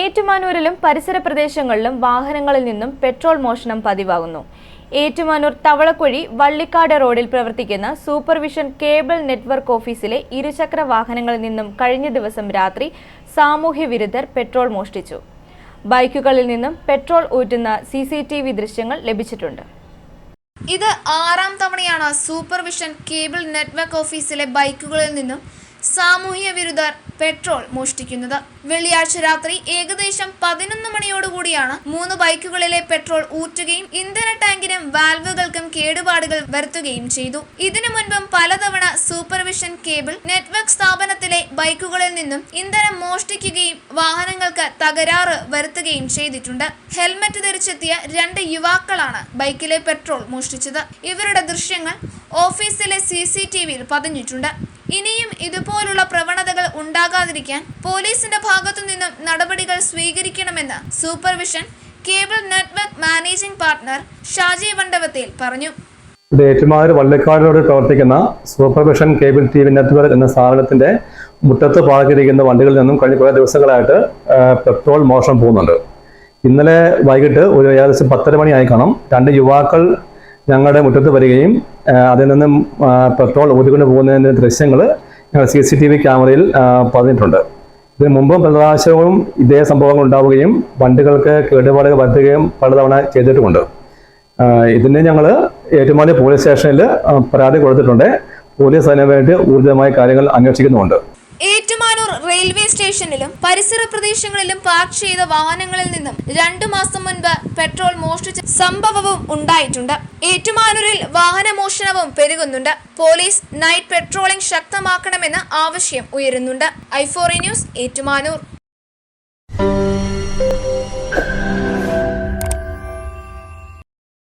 ഏറ്റുമാനൂരിലും പരിസര പ്രദേശങ്ങളിലും വാഹനങ്ങളിൽ നിന്നും പെട്രോൾ മോഷണം പതിവാകുന്നു. ഏറ്റുമാനൂർ തവളക്കുഴി വള്ളിക്കാട് റോഡിൽ പ്രവർത്തിക്കുന്ന സൂപ്പർവിഷൻ കേബിൾ നെറ്റ്വർക്ക് ഓഫീസിലെ ഇരുചക്ര വാഹനങ്ങളിൽ നിന്നും കഴിഞ്ഞ ദിവസം രാത്രി സാമൂഹ്യ വിരുദ്ധർ പെട്രോൾ മോഷ്ടിച്ചു. ബൈക്കുകളിൽ നിന്നും പെട്രോൾ ഊറ്റുന്ന സി സി ടി വി ദൃശ്യങ്ങൾ ലഭിച്ചിട്ടുണ്ട്. ഇത് ആറാം തവണയാണ് സൂപ്പർവിഷൻ കേബിൾ നെറ്റ്വർക്ക് ഓഫീസിലെ ബൈക്കുകളിൽ നിന്നും സാമൂഹ്യ വിരുദ്ധർ പെട്രോൾ മോഷ്ടിക്കുന്നത്. വെള്ളിയാഴ്ച രാത്രി ഏകദേശം പതിനൊന്ന് മണിയോടുകൂടിയാണ് മൂന്ന് ബൈക്കുകളിലെ പെട്രോൾ ഊറ്റുകയും ഇന്ധന ടാങ്കിനും വാൽവുകൾക്കും കേടുപാടുകൾ വരുത്തുകയും ചെയ്തു. ഇതിനു മുൻപും പലതവണ സൂപ്പർവിഷൻ കേബിൾ നെറ്റ്വർക്ക് സ്ഥാപനത്തിലെ ബൈക്കുകളിൽ നിന്നും ഇന്ധനം മോഷ്ടിക്കുകയും വാഹനങ്ങൾക്ക് തകരാറ് വരുത്തുകയും ചെയ്തിട്ടുണ്ട്. ഹെൽമറ്റ് ധരിച്ചെത്തിയ രണ്ട് യുവാക്കളാണ് ബൈക്കിലെ പെട്രോൾ മോഷ്ടിച്ചത്. ഇവരുടെ ദൃശ്യങ്ങൾ ഓഫീസിലെ സി സി ടി വിയിൽ പതിഞ്ഞിട്ടുണ്ട്. ഇനിയും ഇതുപോലുള്ള പ്രവണതകൾ ഉണ്ടാകാതിരിക്കാൻ പോലീസിന്റെ ഭാഗത്തു നിന്നും നടപടികൾ സ്വീകരിക്കണമെന്ന് supervision cable network managing partner Shaji Vandavathel പറഞ്ഞു. ഇത് ഏറ്റുമാനൂർ വള്ളിക്കാടിനോട് പ്രവർത്തിക്കുന്ന supervision cable T V network എന്ന സ്ഥാപനത്തിന്റെ മുറ്റത്ത് പാർക്കിരിക്കുന്ന വണ്ടികളിൽ നിന്നും കഴിഞ്ഞ കുറേ ദിവസങ്ങളായിട്ട് പെട്രോൾ മോഷണം പോകുന്നുണ്ട്. ഇന്നലെ വൈകിട്ട് ഒരു ഏകദേശം പത്തര മണിയായി കാണും. രണ്ട് യുവാക്കൾ ഞങ്ങളുടെ മുറ്റത്ത് വരികയും അതിൽ നിന്നും പെട്രോൾ ഊറ്റിക്കൊണ്ട് പോകുന്നതിന്റെ ദൃശ്യങ്ങൾ ഞങ്ങൾ സി സി ടി വി ക്യാമറയിൽ പറഞ്ഞിട്ടുണ്ട്. ഇതിന് മുമ്പും പല പ്രാവശ്യവും ഇതേ സംഭവങ്ങൾ ഉണ്ടാവുകയും വണ്ടികൾക്ക് കേടുപാടുകൾ വരുത്തുകയും പലതവണ ചെയ്തിട്ടുമുണ്ട്. ഇതിന് ഞങ്ങൾ ഏറ്റുമാനൂർ പോലീസ് സ്റ്റേഷനിൽ പരാതി കൊടുത്തിട്ടുണ്ട്. പോലീസ് അതിനു വേണ്ടി ഊർജിതമായ കാര്യങ്ങൾ അന്വേഷിക്കുന്നുണ്ട്. ഏറ്റുമാനൂർ റെയിൽവേ സ്റ്റേഷനിലും പരിസര പ്രദേശങ്ങളിലും പാർക്ക് ചെയ്ത വാഹനങ്ങളിൽ നിന്നും രണ്ടു മാസം മുൻപ് പെട്രോൾ മോഷ്ടിച്ച സംഭവവും ഉണ്ടായിട്ടുണ്ട്. ഏറ്റുമാനൂരിൽ വാഹന മോഷണവും പെരുകുന്നുണ്ട്. പോലീസ് നൈറ്റ് പെട്രോളിംഗ് ശക്തമാക്കണമെന്ന് ആവശ്യം ഉയരുന്നുണ്ട്. ഐഫോറി ന്യൂസ് ഏറ്റുമാനൂർ.